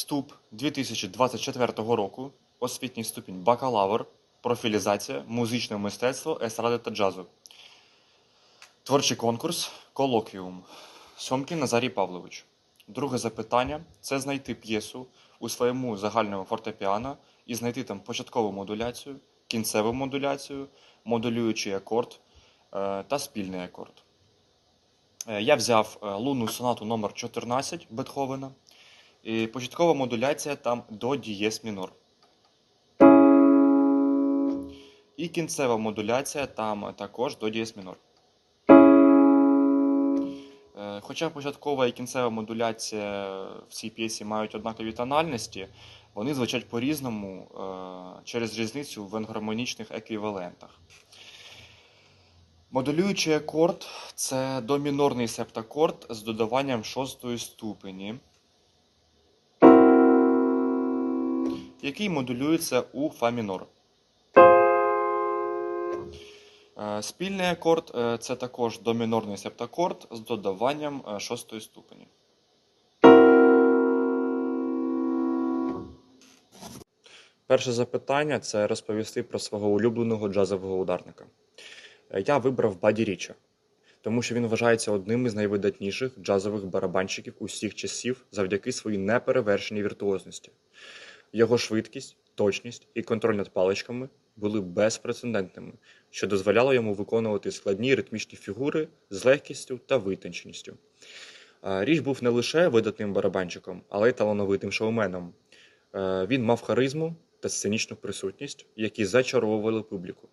Вступ 2024 року. Освітній ступінь бакалавр. Профілізація, музичне мистецтво, естради та джазу. Творчий конкурс, колоквіум. Сьомкін Назарій Павлович. Друге запитання це знайти п'єсу у своєму загальному фортепіано і знайти там початкову модуляцію, кінцеву модуляцію, модулюючий акорд е, та спільний акорд. Е, Я взяв е, лунну сонату номер 14 Бетховена. Початкова модуляція там до дієс мінор. І кінцева модуляція там також до дієс мінор. Е, Хоча початкова і кінцева модуляція в цій п'єсі мають однакові тональності, вони звучать по-різному е, через різницю в енгармонічних еквівалентах. Модулюючий акорд це домінорний септакорд з додаванням шостої ступені, який модулюється у фа мінор. Е, Спільний акорд е, це також домінорний септакорд з додаванням е, шостої ступені. Перше запитання це розповісти про свого улюбленого джазового ударника. Я вибрав Баді Річа, тому що він вважається одним із найвидатніших джазових барабанщиків усіх часів завдяки своїй неперевершеній віртуозності. Його швидкість, точність і контроль над паличками були безпрецедентними, що дозволяло йому виконувати складні ритмічні фігури з легкістю та витонченістю. Річ був не лише видатним барабанщиком, але й талановитим шоуменом. Він мав харизму та сценічну присутність, які зачаровували публіку.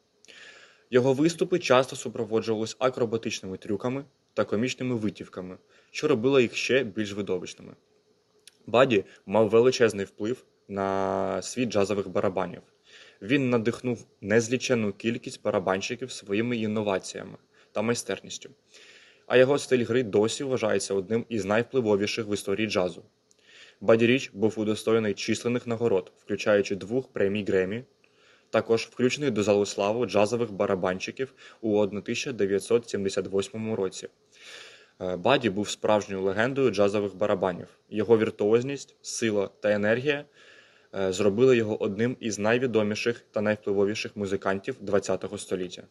Його виступи часто супроводжувалися акробатичними трюками та комічними витівками, що робило їх ще більш видовищними. Баді мав величезний вплив на світ джазових барабанів. Він надихнув незліченну кількість барабанщиків своїми інноваціями та майстерністю. А його стиль гри досі вважається одним із найвпливовіших в історії джазу. Баді Річ був удостоєний численних нагород, включаючи двох премій Гремі, також включений до залу слави джазових барабанщиків у 1978 році. Е, Баді був справжньою легендою джазових барабанів. Його віртуозність, сила та енергія зробили його одним із найвідоміших та найвпливовіших музикантів ХХ століття.